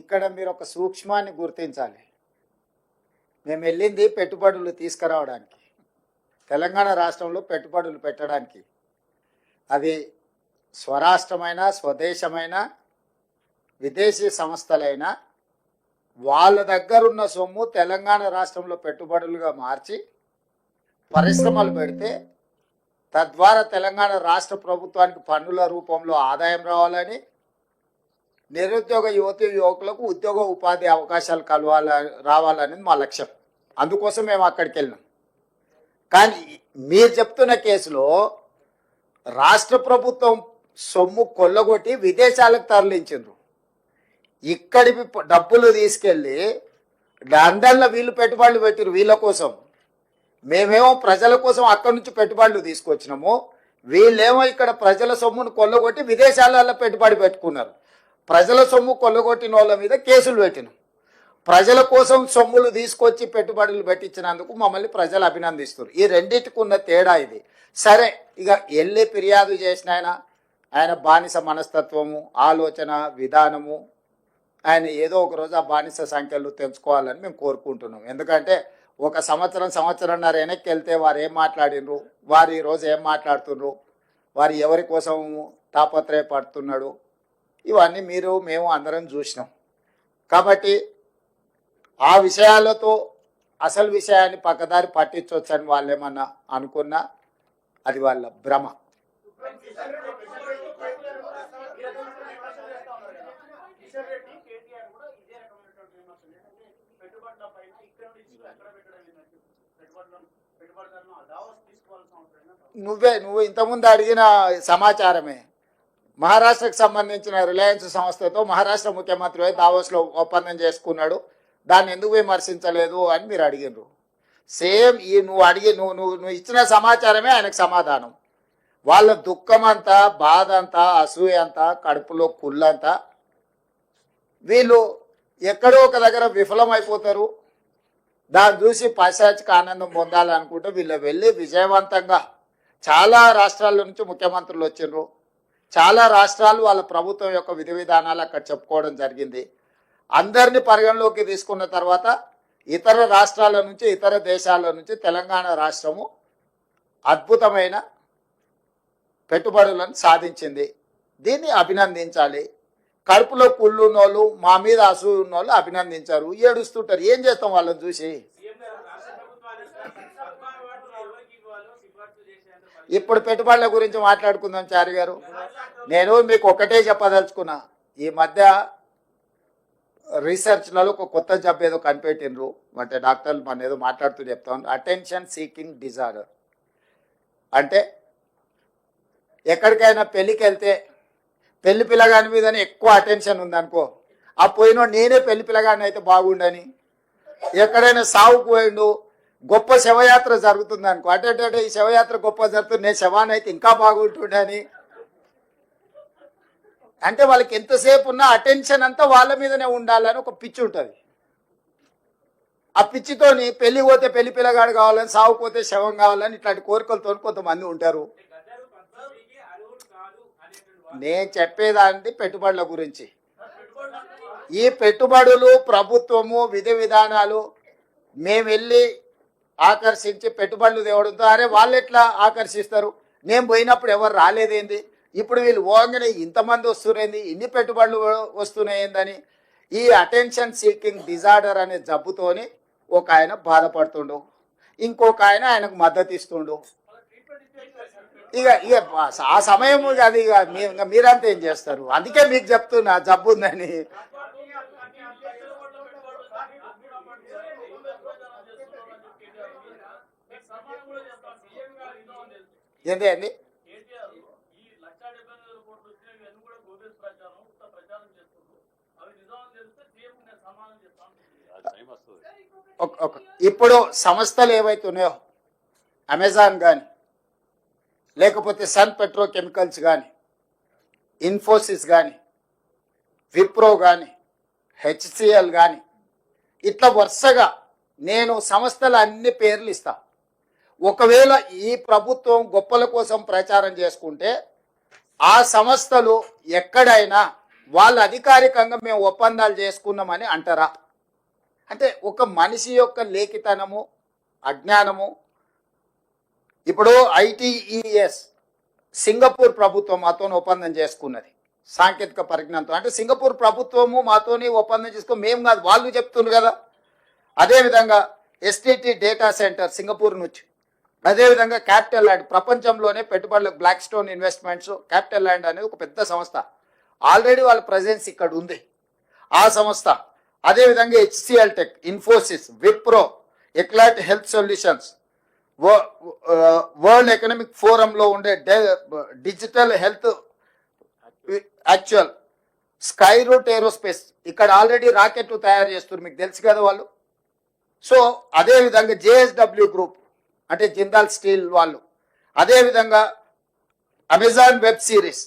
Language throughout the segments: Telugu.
ఇక్కడ మీరు ఒక సూక్ష్మాన్ని గుర్తించాలి. మేము వెళ్ళింది పెట్టుబడులు తీసుకురావడానికి. తెలంగాణ రాష్ట్రంలో పెట్టుబడులు పెట్టడానికి. అది స్వరాష్ట్రమైన స్వదేశమైన విదేశీ సంస్థలైనా వాళ్ళ దగ్గరున్న సొమ్ము తెలంగాణ రాష్ట్రంలో పెట్టుబడులుగా మార్చి పరిశ్రమలు పెడితే తద్వారా తెలంగాణ రాష్ట్ర ప్రభుత్వానికి పన్నుల రూపంలో ఆదాయం రావాలని నిరుద్యోగ యువతి యువకులకు ఉద్యోగ ఉపాధి అవకాశాలు కలవాల రావాలనేది మా లక్ష్యం. అందుకోసం మేము అక్కడికి వెళ్ళినాం కానీ మీరు చెప్తున్న కేసులో రాష్ట్ర ప్రభుత్వం సొమ్ము కొల్లగొట్టి విదేశాలకు తరలించిండ్రు. ఇక్కడి డబ్బులు తీసుకెళ్ళి లండన్లో వీళ్ళు పెట్టుబడులు పెట్టారు వీళ్ళ కోసం. మేమేమో ప్రజల కోసం అక్కడి నుంచి పెట్టుబడులు తీసుకొచ్చినాము. వీళ్ళేమో ఇక్కడ ప్రజల సొమ్మును కొల్లగొట్టి విదేశాలలో పెట్టుబడి పెట్టుకున్నారు. ప్రజల సొమ్ము కొల్లగొట్టిన వాళ్ళ మీద కేసులు పెట్టినాం. ప్రజల కోసం సొమ్ములు తీసుకొచ్చి పెట్టుబడులు పెట్టించినందుకు మమ్మల్ని ప్రజలు అభినందిస్తారు ఈ రెండింటికి ఉన్న తేడా ఇది. సరే ఇక వెళ్ళి ఫిర్యాదు చేసిన ఆయన ఆయన బానిస మనస్తత్వము ఆలోచన విధానము ఆయన ఏదో ఒక రోజు ఆ బానిస సంఖ్యలు తెలుసుకోవాలని మేము కోరుకుంటున్నాం. ఎందుకంటే ఒక సంవత్సరం సంవత్సరంన్నర వెనక్కి వెళ్తే వారు ఏం మాట్లాడినరు? వారు ఈరోజు ఏం మాట్లాడుతున్నారు? వారు ఎవరి కోసం తాపత్రయపడుతున్నాడు ఇవన్నీ మీరు మేము అందరం చూసినాం. కాబట్టి ఆ విషయాలతో అసలు విషయాన్ని పక్కదారి పట్టించవచ్చని వాళ్ళు ఏమన్నా అనుకున్నా అది వాళ్ళ భ్రమ. నువ్వే నువ్వు ఇంతకుముందు అడిగిన సమాచారమే. మహారాష్ట్రకు సంబంధించిన రిలయన్స్ సంస్థతో మహారాష్ట్ర ముఖ్యమంత్రి పోయి దావోస్లో ఒప్పందం చేసుకున్నాడు. దాన్ని ఎందుకు విమర్శించలేదు అని మీరు అడిగినారు సేమ్ ఈ నువ్వు అడిగి నువ్వు నువ్వు నువ్వు ఇచ్చిన సమాచారమే ఆయనకు సమాధానం. వాళ్ళ దుఃఖం అంతా బాధ అంతా అసూయ అంతా కడుపులో కుళ్ళంతా వీళ్ళు ఎక్కడో ఒక దగ్గర విఫలమైపోతారు. దాన్ని చూసి పశ్చాత్తిక ఆనందం పొందాలనుకుంటే వీళ్ళు వెళ్ళి విజయవంతంగా చాలా రాష్ట్రాల నుంచి ముఖ్యమంత్రులు వచ్చిండ్రు చాలా రాష్ట్రాలు వాళ్ళ ప్రభుత్వం యొక్క విధి విధానాలు అక్కడ చెప్పుకోవడం జరిగింది. అందరిని పరిగణలోకి తీసుకున్న తర్వాత ఇతర రాష్ట్రాల నుంచి ఇతర దేశాల నుంచి తెలంగాణ రాష్ట్రము అద్భుతమైన పెట్టుబడులను సాధించింది. దీన్ని అభినందించాలి. కడుపులో కుళ్ళు ఉన్నోళ్ళు మా మీద అసూయ ఉన్నోళ్ళు అభినందించారు. ఏడుస్తుంటారు. ఏం చేస్తాం వాళ్ళని చూసి సీఎం గారు రాష్ట్ర ప్రభుత్వానికి సన్మాన అవార్డులు ఎవరికి ఇవ్వాలో సిఫార్సు చేసేంత పని ఇప్పుడు పెట్టుబడుల గురించి మాట్లాడుకుందాం చారి గారు. నేను మీకు ఒకటే చెప్పదలుచుకున్నా. ఈ మధ్య రీసెర్చ్లలో ఒక కొత్త జబ్బు ఏదో కనిపెట్టిండ్రు. అంటే డాక్టర్లు మన ఏదో మాట్లాడుతూ చెప్తాం. అటెన్షన్ సీకింగ్ డిజార్డర్ అంటే ఎక్కడికైనా పెళ్ళికి వెళ్తే పెళ్ళి పిల్లగాని మీదనే ఎక్కువ అటెన్షన్ ఉందనుకో ఆ పోయిన నేనే పెళ్ళి పిల్లగాని అయితే బాగుండని ఎక్కడైనా సావుకు పోయిండు గొప్ప శవయాత్ర జరుగుతుంది అనుకో అటేటే ఈ శవయాత్ర గొప్ప జరుగుతుంది నేను శవాన్ని అయితే ఇంకా బాగుంటుండని అంటే వాళ్ళకి ఎంతసేపు ఉన్నా అటెన్షన్ అంతా వాళ్ళ మీదనే ఉండాలని ఒక పిచ్చి ఉంటుంది. ఆ పిచ్చితోని పెళ్ళి పోతే పెళ్ళి పిల్లగాడు కావాలని సాగు పోతే శవం కావాలని ఇట్లాంటి కోరికలతో కొంతమంది ఉంటారు. నేను చెప్పేదాన్ని పెట్టుబడుల గురించి. ఈ పెట్టుబడులు ప్రభుత్వము విధి విధానాలు మేము వెళ్ళి ఆకర్షించి పెట్టుబడులు తేవడంతో అరే వాళ్ళు ఎట్లా ఆకర్షిస్తారు? నేను పోయినప్పుడు ఎవరు రాలేదేంది? ఇప్పుడు వీళ్ళు పోగానే ఇంతమంది వస్తున్నాయి ఇన్ని పెట్టుబడులు వస్తున్నాయిందని ఈ అటెన్షన్ సీకింగ్ డిజార్డర్ అనే జబ్బుతోని ఒక ఆయన బాధపడుతుండు. ఇంకొక ఆయన ఆయనకు మద్దతు ఇస్తుండు. ఇక ఇక ఆ సమయం ఇక అది ఇక మీ- ఇక మీరంతా ఏం చేస్తారు? అందుకే మీకు చెప్తున్నా జబ్బు ఉందని ఏంటి అండి కేటీఆర్ ఈ లక్షా డెబ్బై వేల కోట్లు వచ్చినవి అన్ని కూడా గోబెల్స్ ప్రచారం ఉత్త ప్రచారం చేస్తున్నారు అవి నిజం తెలిస్తే సీఎం నేను సమాధానం చెప్తాను ఒక- ఒక- ఇప్పుడు సంస్థలు ఏవైతే ఉన్నాయో అమెజాన్ కానీ లేకపోతే సన్ పెట్రోకెమికల్స్ కానీ ఇన్ఫోసిస్ కానీ విప్రో కానీ హెచ్సిఎల్ కానీ ఇట్లా వరుసగా నేను సంస్థల అన్ని పేర్లు ఇస్తా. ఒకవేళ ఈ ప్రభుత్వం గొప్పల కోసం ప్రచారం చేసుకుంటే ఆ సంస్థలు ఎక్కడైనా వాళ్ళు అధికారికంగా మేము ఒప్పందాలు చేసుకున్నామని అంటారా? అంటే ఒక మనిషి యొక్క లేఖితనము అజ్ఞానము. ఇప్పుడు ఐటీఈఎస్ సింగపూర్ ప్రభుత్వం మాతో ఒప్పందం చేసుకున్నది. సాంకేతిక పరిజ్ఞానంతో. అంటే సింగపూర్ ప్రభుత్వము మాతోని ఒప్పందం చేసుకో మేము కాదు వాళ్ళు చెప్తున్నారు కదా. అదేవిధంగా ఎస్టీటీ డేటా సెంటర్ సింగపూర్ నుంచి. అదేవిధంగా క్యాపిటల్ ల్యాండ్ ప్రపంచంలోనే పెట్టుబడులకు Blackstone investments capital land అనేది ఒక పెద్ద సంస్థ. ఆల్రెడీ వాళ్ళ ప్రజెన్స్ ఇక్కడ ఉంది. ఆ సంస్థ అదేవిధంగా HCL Tech Infosys Wipro Eclat health solutions World Economic ఫోరంలో ఉండే digital health actual Skyroot Aerospace ఇక్కడ ఆల్రెడీ రాకెట్లు తయారు చేస్తున్నారు. మీకు తెలుసు కదా వాళ్ళు. సో అదే విధంగా జేఎస్డబ్ల్యూ గ్రూప్ అంటే జిందాల్ స్టీల్ వాళ్ళు. అదేవిధంగా అమెజాన్ వెబ్ సిరీస్.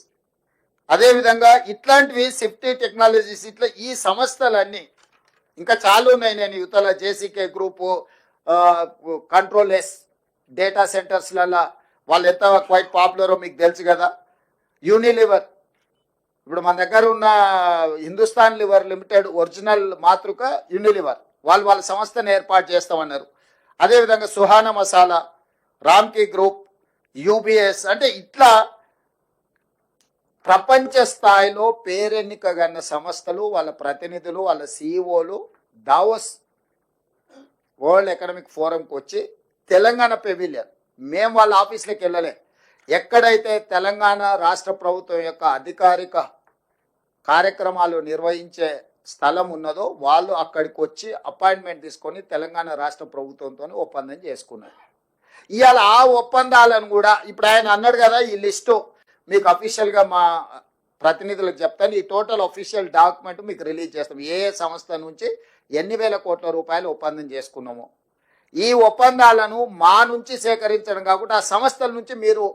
అదేవిధంగా ఇట్లాంటివి సేఫ్టీ టెక్నాలజీస్ ఇట్లా ఈ సంస్థలన్నీ ఇంకా చాలా ఉన్నాయి నేను యువతల JCK group Control S data సెంటర్స్లలో వాళ్ళు ఎంత క్వైట్ పాపులరో మీకు తెలుసు కదా. యూనిలివర్. ఇప్పుడు మన దగ్గర ఉన్న హిందుస్థాన్ లివర్ లిమిటెడ్ ఒరిజినల్ మాతృక యూనిలివర్. వాళ్ళు వాళ్ళ సంస్థను ఏర్పాటు చేస్తామన్నారు. అదేవిధంగా సుహానా మసాలా రామ్కీ గ్రూప్ యూబిఎస్ అంటే ఇట్లా ప్రపంచ స్థాయిలో పేరెన్నికగన్న సంస్థలు వాళ్ళ ప్రతినిధులు వాళ్ళ సీఈఓలు దావోస్ వరల్డ్ ఎకనామిక్ ఫోరంకి వచ్చి తెలంగాణ పెవిలియన్. మేము వాళ్ళ ఆఫీస్లోకి వెళ్ళలే. ఎక్కడైతే తెలంగాణ రాష్ట్ర ప్రభుత్వం యొక్క అధికారిక కార్యక్రమాలు నిర్వహించే స్థలం ఉన్నదో వాళ్ళు అక్కడికి వచ్చి అపాయింట్మెంట్ తీసుకొని తెలంగాణ రాష్ట్ర ప్రభుత్వంతో ఒప్పందం చేసుకున్నారు. ఇవాళ ఆ ఒప్పందాలను కూడా ఇప్పుడు ఆయన అన్నాడు కదా ఈ లిస్టు మీకు అఫీషియల్గా మా ప్రతినిధులకు చెప్తాను. ఈ టోటల్ అఫీషియల్ డాక్యుమెంట్ మీకు రిలీజ్ చేస్తాం. ఏ సంస్థ నుంచి ఎన్ని వేల కోట్ల రూపాయలు ఒప్పందం చేసుకున్నాము. ఈ ఒప్పందాలను మా నుంచి సేకరించడం కాకుండా ఆ సంస్థల నుంచి మీరు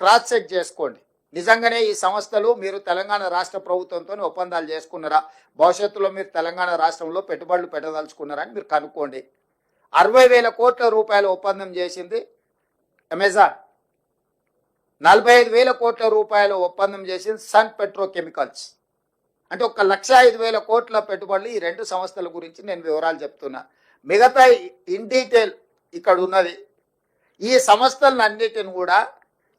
క్రాస్ చెక్ చేసుకోండి. నిజంగానే ఈ సంస్థలు మీరు తెలంగాణ రాష్ట్ర ప్రభుత్వంతో ఒప్పందాలు చేసుకున్నారా? భవిష్యత్తులో మీరు తెలంగాణ రాష్ట్రంలో పెట్టుబడులు పెట్టదలుచుకున్నారని మీరు కనుక్కోండి. అరవై వేల కోట్ల రూపాయల ఒప్పందం చేసింది అమెజాన్. నలభై ఐదు వేల కోట్ల రూపాయల ఒప్పందం చేసింది సన్ పెట్రోకెమికల్స్. అంటే ఒక లక్ష ఐదు వేల కోట్ల పెట్టుబడులు ఈ రెండు సంస్థల గురించి నేను వివరాలు చెప్తున్నా. మిగతా ఇన్ డీటెయిల్ ఇక్కడ ఉన్నది. ఈ సంస్థలను అన్నిటిని కూడా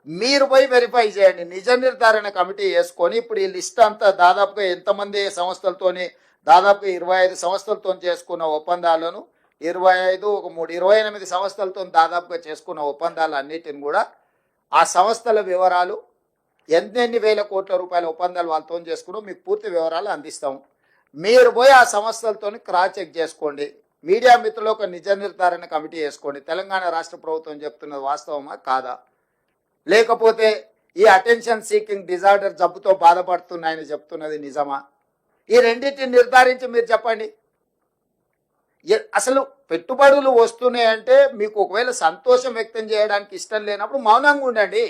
మీరు పోయి వెరిఫై చేయండి. నిజ నిర్ధారణ కమిటీ వేసుకొని ఇప్పుడు ఈ లిస్ట్ అంతా దాదాపుగా ఎంతమంది సంస్థలతోని దాదాపుగా ఇరవై ఐదు సంస్థలతో చేసుకున్న ఒప్పందాలను ఇరవై ఐదు ఒక మూడు ఇరవై ఎనిమిది సంస్థలతో దాదాపుగా చేసుకున్న ఒప్పందాలు అన్నిటిని కూడా ఆ సంస్థల వివరాలు ఎన్నెన్ని వేల కోట్ల రూపాయల ఒప్పందాలు వాళ్ళతో చేసుకున్నాం మీకు పూర్తి వివరాలు అందిస్తాం. మీరు పోయి ఆ సంస్థలతో క్రాస్ చెక్ చేసుకోండి. మీడియా మిత్రులు ఒక నిజ నిర్ధారణ కమిటీ వేసుకోండి. తెలంగాణ రాష్ట్ర ప్రభుత్వం చెప్తున్నది వాస్తవమా? కాదా? లేకపోతే ఈ అటెన్షన్ సీకింగ్ డిజార్డర్ జబ్బుతో బాధపడుతున్నాయని చెప్తున్నది నిజమా? ఈ రెండింటిని నిర్ధారించి మీరు చెప్పండి. అసలు పెట్టుబడులు వస్తున్నాయంటే మీకు ఒకవేళ సంతోషం వ్యక్తం చేయడానికి ఇష్టం లేనప్పుడు మౌనంగా ఉండండి.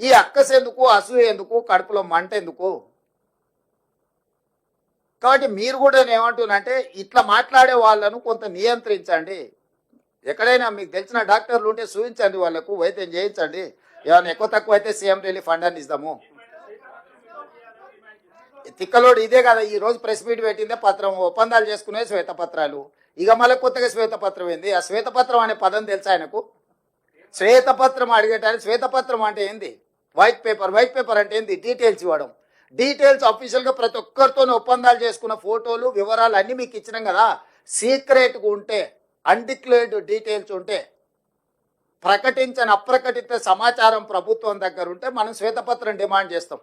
ఈ అక్కస ఎందుకు అసూయ ఎందుకు కడుపులో మంట ఎందుకు? కాబట్టి మీరు కూడా ఏమంటున్నారంటే ఇట్లా మాట్లాడే వాళ్ళను కొంత నియంత్రించండి. ఎక్కడైనా మీకు తెలిసిన డాక్టర్లు ఉంటే చూపించండి వాళ్ళకు వైద్యం చేయించండి. ఏమైనా ఎక్కువ తక్కువ అయితే సీఎం రిలీఫ్ ఫండ్ అని ఇద్దాము తిక్కలోడు ఇదే కదా ఈ రోజు ప్రెస్ మీట్ పెట్టిందే పత్రం ఒప్పందాలు చేసుకునే శ్వేతపత్రాలు. ఇక మళ్ళీ కొత్తగా శ్వేతపత్రం ఏంది? ఆ శ్వేతపత్రం అనే పదం తెలుసా ఆయనకు? శ్వేతపత్రం అడిగేటానికి శ్వేతపత్రం అంటే ఏంది? వైట్ పేపర్ వైట్ పేపర్ అంటే ఏంది? డీటెయిల్స్ ఇవ్వడం. డీటెయిల్స్ అఫీషియల్గా ప్రతి ఒక్కరితో ఒప్పందాలు చేసుకున్న ఫోటోలు వివరాలు అన్నీ మీకు ఇచ్చినాం కదా. సీక్రెట్గా ఉంటే అన్డిక్లేర్డ్ డీటెయిల్స్ ఉంటే ప్రకటించని అప్రకటిత సమాచారం ప్రభుత్వం దగ్గర ఉంటే మనం శ్వేతపత్రం డిమాండ్ చేస్తాం.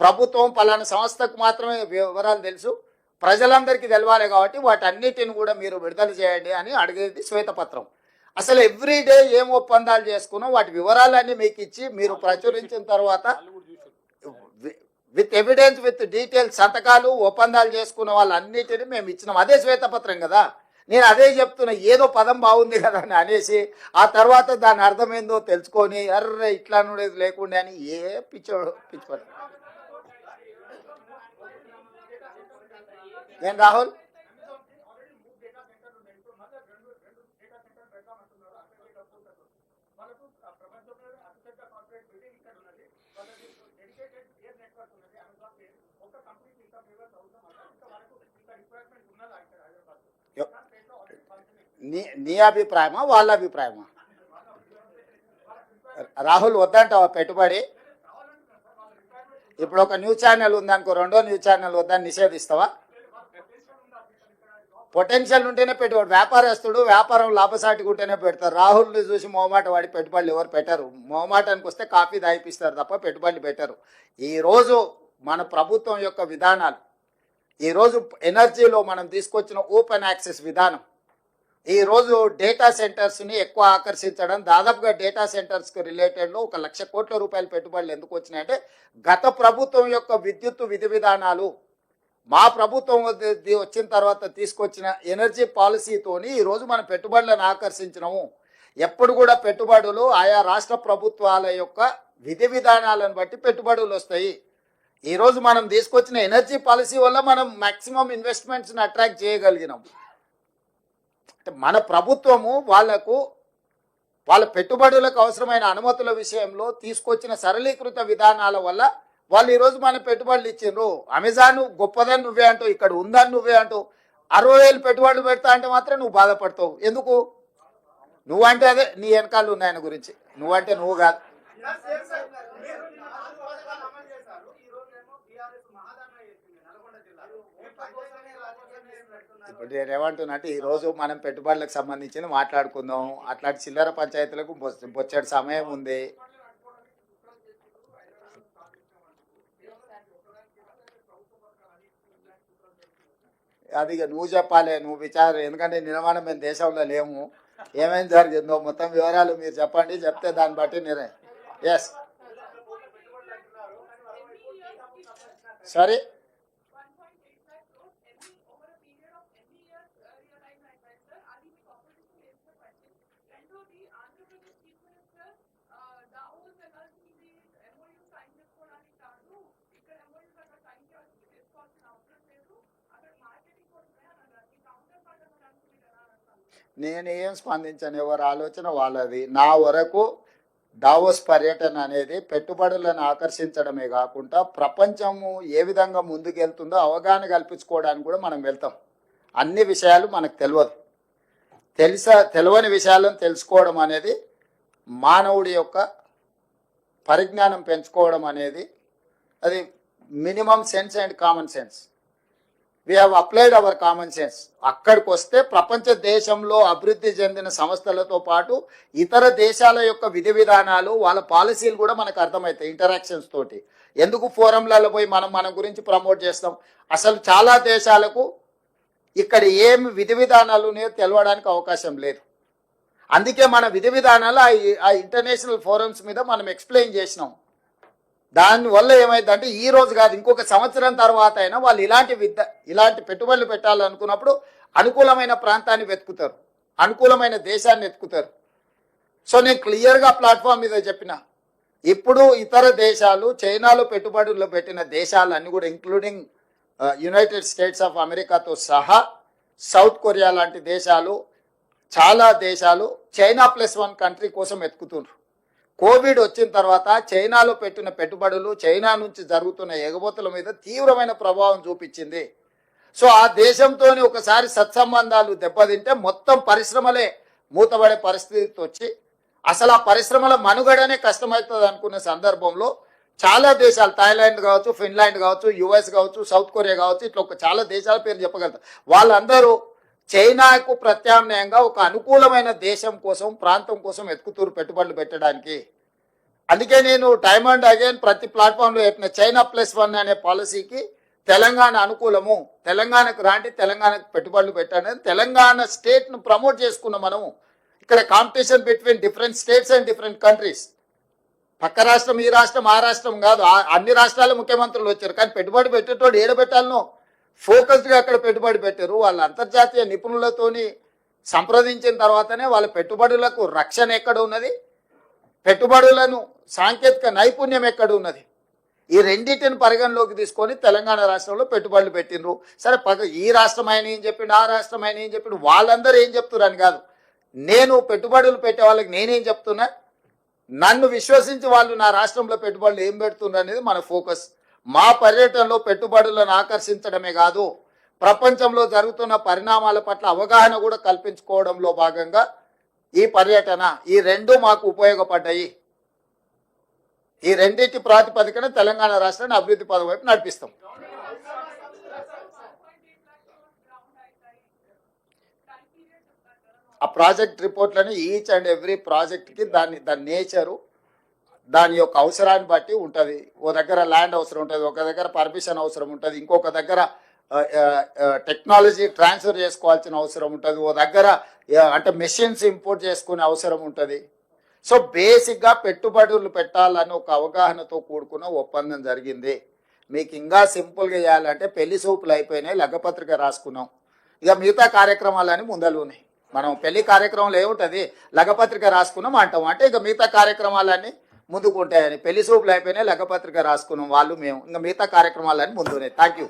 ప్రభుత్వం పలానా సంస్థకు మాత్రమే వివరాలు తెలుసు. ప్రజలందరికీ తెలవాలి కాబట్టి వాటన్నిటిని కూడా మీరు విడుదల చేయండి అని అడిగేది శ్వేతపత్రం. అసలు ఎవ్రీ డే ఏం ఒప్పందాలు చేసుకున్నాం? వాటి వివరాలన్నీ మీకు ఇచ్చి మీరు ప్రచురించిన తర్వాత విత్ ఎవిడెన్స్ విత్ డీటెయిల్స్ సంతకాలు ఒప్పందాలు చేసుకున్న వాళ్ళన్నిటిని మేము ఇచ్చినాం. అదే శ్వేతపత్రం కదా. నేను అదే చెప్తున్నా ఏదో పదం బాగుంది కదా అని అనేసి ఆ తర్వాత దాని అర్థమైందో తెలుసుకొని అర్రే ఇట్లా అనేది లేకుండా అని ఏ పిచ్చోడు పిచ్చిపడు ఏం రాహుల్ వాళ్ళకు ఆ ప్రపంచంలో అతిపెద్ద కార్పొరేట్ బిల్డింగ్ ఇక్కడ ఉన్నది వాళ్ళకి డెడికేటెడ్ ఎయిర్ నెట్వర్క్ ఉన్నది అమెజాన్ పేరు ఒక కంపెనీ నీ నీ అభిప్రాయమా వాళ్ళ అభిప్రాయమా? రాహుల్ వద్దంటావా పెట్టుబడి? ఇప్పుడు ఒక న్యూస్ ఛానల్ ఉందనుకో రెండో న్యూస్ ఛానల్ వద్దని నిషేధిస్తావా? పొటెన్షియల్ ఉంటేనే పెట్టుబడి వ్యాపారస్తుడు వ్యాపారం లాభసాటిగా ఉంటేనే పెడతారు. రాహుల్ని చూసి మొహమాట వాడి పెట్టుబడులు ఎవరు పెట్టరు. మొహమాటానికి వస్తే కాఫీ దాయిపిస్తారు తప్ప పెట్టుబడులు పెట్టరు. ఈరోజు మన ప్రభుత్వం యొక్క విధానాలు ఈరోజు ఎనర్జీలో మనం తీసుకొచ్చిన ఓపెన్ యాక్సెస్ విధానం ఈరోజు డేటా సెంటర్స్ని ఎక్కువ ఆకర్షించడం దాదాపుగా డేటా సెంటర్స్కి రిలేటెడ్లో ఒక లక్ష కోట్ల రూపాయల పెట్టుబడులు ఎందుకు వచ్చినాయంటే గత ప్రభుత్వం యొక్క విద్యుత్ విధి విధానాలు మా ప్రభుత్వం వచ్చిన తర్వాత తీసుకొచ్చిన ఎనర్జీ పాలసీతోని ఈరోజు మనం పెట్టుబడులను ఆకర్షించినాము. ఎప్పుడు కూడా పెట్టుబడులు ఆయా రాష్ట్ర ప్రభుత్వాల యొక్క విధి విధానాలను బట్టి పెట్టుబడులు వస్తాయి. ఈరోజు మనం తీసుకొచ్చిన ఎనర్జీ పాలసీ వల్ల మనం మ్యాక్సిమం ఇన్వెస్ట్మెంట్స్ని అట్రాక్ట్ చేయగలిగినాం. మన ప్రభుత్వము వాళ్ళకు వాళ్ళ పెట్టుబడులకు అవసరమైన అనుమతుల విషయంలో తీసుకొచ్చిన సరళీకృత విధానాల వల్ల వాళ్ళు ఈరోజు మన పెట్టుబడులు ఇచ్చిండ్రు. అమెజాన్ గొప్పదని నువ్వే అంటూ ఇక్కడ ఉందని నువ్వే అంటూ అరవై వేలు పెట్టుబడులు పెడతా అంటే మాత్రం నువ్వు బాధపడతావు. ఎందుకు? నువ్వంటే అదే నీ వెనకాల ఉన్నాయి ఆయన గురించి. నువ్వంటే నువ్వు కాదు సార్, సార్, మీరు నాలుగు పథకాలు అమలు చేశారు. ఈ రోజు ఏమో BRS మహాదాన చేసింది నల్గొండ జిల్లాలో. మీ పనిచేసే రాజకీయం చేసి పెడుతున్నారు. ఇప్పుడు నేను ఏమంటున్నా ఈ రోజు మనం పెట్టుబడులకు సంబంధించి మాట్లాడుకుందాం. అట్లాంటి చిల్లర పంచాయతీలకు బొచ్చడి సమయం ఉంది. అది ఇక నువ్వు చెప్పాలి నువ్వు విచారం ఎందుకంటే నిర్మాణం మేము దేశంలో లేము. ఏమేం జరిగిందో మొత్తం వివరాలు మీరు చెప్పండి చెప్తే దాన్ని బట్టి నిర్ణయం. ఎస్ సరే నేను ఏం స్పందించను ఎవరి ఆలోచన వాళ్ళది. నా వరకు డావోస్ పర్యటన అనేది పెట్టుబడులను ఆకర్షించడమే కాకుండా ప్రపంచము ఏ విధంగా ముందుకెళ్తుందో అవగాహన కల్పించుకోవడానికి కూడా మనం వెళ్తాం. అన్ని విషయాలు మనకు తెలియదు. తెలుసా తెలియని విషయాలను తెలుసుకోవడం అనేది మానవుడి యొక్క పరిజ్ఞానం పెంచుకోవడం అనేది అది minimum sense and common sense. We have applied our common sense అక్కడికి వస్తే ప్రపంచ దేశంలో అభివృద్ధి చెందిన సంస్థలతో పాటు ఇతర దేశాల యొక్క విధి విధానాలు వాళ్ళ పాలసీలు కూడా మనకు అర్థమవుతాయి ఇంటరాక్షన్స్ తోటి. ఎందుకు ఫోరంలలో పోయి మనం మన గురించి ప్రమోట్ చేస్తాం? అసలు చాలా దేశాలకు ఇక్కడ ఏమి విధి విధానాలు ఉన్నాయో తెలవడానికి అవకాశం లేదు. అందుకే మన విధి విధానాలు ఆ- ఆ ఇంటర్నేషనల్ ఫోరమ్స్ మీద మనం ఎక్స్ప్లెయిన్ చేసినాం. దానివల్ల ఏమైందంటే ఈ రోజు కాదు ఇంకొక సంవత్సరం తర్వాత అయినా వాళ్ళు ఇలాంటి విద్య ఇలాంటి పెట్టుబడులు పెట్టాలనుకున్నప్పుడు అనుకూలమైన ప్రాంతాన్ని వెతుకుతారు. అనుకూలమైన దేశాన్ని వెతుకుతారు. సో నేను క్లియర్గా ప్లాట్ఫామ్ మీద చెప్పిన. ఇప్పుడు ఇతర దేశాలు చైనాలో పెట్టుబడులు పెట్టిన దేశాలన్నీ కూడా ఇంక్లూడింగ్ యునైటెడ్ స్టేట్స్ ఆఫ్ అమెరికాతో సహా సౌత్ కొరియా లాంటి దేశాలు చాలా దేశాలు చైనా ప్లస్ వన్ కంట్రీ కోసం ఎత్తుకుతున్నారు కోవిడ్ వచ్చిన తర్వాత చైనాలో పెట్టిన పెట్టుబడులు చైనా నుంచి జరుగుతున్న ఎగబోతుల మీద తీవ్రమైన ప్రభావం చూపించింది. సో ఆ దేశంతో ఒకసారి సత్సంబంధాలు దెబ్బతింటే మొత్తం పరిశ్రమలే మూతబడే పరిస్థితి వచ్చి అసలు ఆ పరిశ్రమల మనుగడనే కష్టమవుతుంది అనుకున్న సందర్భంలో చాలా దేశాలు థాయిలాండ్ కావచ్చు ఫిన్లాండ్ కావచ్చు యుఎస్ కావచ్చు సౌత్ కొరియా కావచ్చు ఇట్లా ఒక చాలా దేశాల పేరు చెప్పగలుగుతారు వాళ్ళందరూ చైనాకు ప్రత్యామ్నాయంగా ఒక అనుకూలమైన దేశం కోసం ప్రాంతం కోసం ఎత్తుకుతూరు పెట్టుబడులు పెట్టడానికి. అందుకే నేను డైమండ్ అగైన్ ప్రతి ప్లాట్ఫామ్లో చెప్పిన చైనా ప్లస్ వన్ అనే పాలసీకి తెలంగాణ అనుకూలము తెలంగాణకు రాండి తెలంగాణకు పెట్టుబడులు పెట్టాను తెలంగాణ స్టేట్ను ప్రమోట్ చేసుకున్నాం మనము. ఇక్కడ competition between different states and different countries. పక్క రాష్ట్రం ఈ రాష్ట్రం ఆ రాష్ట్రం కాదు. అన్ని రాష్ట్రాల ముఖ్యమంత్రులు వచ్చారు. కానీ పెట్టుబడి పెట్టేటోడు ఏడ పెట్టాలనో ఫోకస్డ్గా అక్కడ పెట్టుబడి పెట్టారు. వాళ్ళ అంతర్జాతీయ నిపుణులతోని సంప్రదించిన తర్వాతనే వాళ్ళ పెట్టుబడులకు రక్షణ ఎక్కడ ఉన్నది? పెట్టుబడులను సాంకేతిక నైపుణ్యం ఎక్కడ ఉన్నది? ఈ రెండింటిని పరిగణలోకి తీసుకొని తెలంగాణ రాష్ట్రంలో పెట్టుబడులు పెట్టిండ్రు. సరే పక్క ఈ రాష్ట్రం ఆయన ఏం చెప్పిండు? ఆ రాష్ట్రం ఆయన ఏం చెప్పిండు? వాళ్ళందరూ ఏం చెప్తున్నారు అని కాదు. నేను పెట్టుబడులు పెట్టే వాళ్ళకి నేనేం చెప్తున్నా? నన్ను విశ్వసించి వాళ్ళు నా రాష్ట్రంలో పెట్టుబడులు ఏం పెడుతున్నారు అనేది మన ఫోకస్. మా పర్యటనలో పెట్టుబడులను ఆకర్షించడమే కాదు ప్రపంచంలో జరుగుతున్న పరిణామాల పట్ల అవగాహన కూడా కల్పించుకోవడంలో భాగంగా ఈ పర్యటన ఈ రెండు మాకు ఉపయోగపడ్డాయి. ఈ రెండింటి ప్రాతిపదికన తెలంగాణ రాష్ట్రాన్ని అభివృద్ధి పదం వైపు నడిపిస్తాం. ఆ ప్రాజెక్ట్ రిపోర్ట్లని ఈచ్ అండ్ ఎవ్రీ ప్రాజెక్ట్కి దాని దాని నేచరు. దాని యొక్క అవసరాన్ని బట్టి ఉంటుంది. ఓ దగ్గర ల్యాండ్ అవసరం ఉంటుంది ఒక దగ్గర పర్మిషన్ అవసరం ఉంటుంది ఇంకొక దగ్గర టెక్నాలజీ ట్రాన్స్ఫర్ చేసుకోవాల్సిన అవసరం ఉంటుంది ఓ దగ్గర అంటే మెషిన్స్ ఇంపోర్ట్ చేసుకునే అవసరం ఉంటుంది. సో బేసిక్గా పెట్టుబడులు పెట్టాలని ఒక అవగాహనతో కూడుకున్న ఒప్పందం జరిగింది. మీకు ఇంకా సింపుల్గా చేయాలంటే పెళ్ళి సూపులు అయిపోయినాయి లగ్గపత్రిక రాసుకున్నాం. ఇక మిగతా కార్యక్రమాలని ముందలు ఉన్నాయి మనం పెళ్ళి కార్యక్రమంలో ఏముంటుంది లగపత్రిక రాసుకున్నాం అంటాం. అంటే ఇంకా మిగతా కార్యక్రమాలన్నీ ముందుకు ఉంటాయని. పెళ్ళి సూపులు అయిపోయినాయి లగపత్రిక రాసుకున్నాం వాళ్ళు మేము. ఇంకా మిగతా కార్యక్రమాలన్నీ ముందు ఉన్నాయి థ్యాంక్ యూ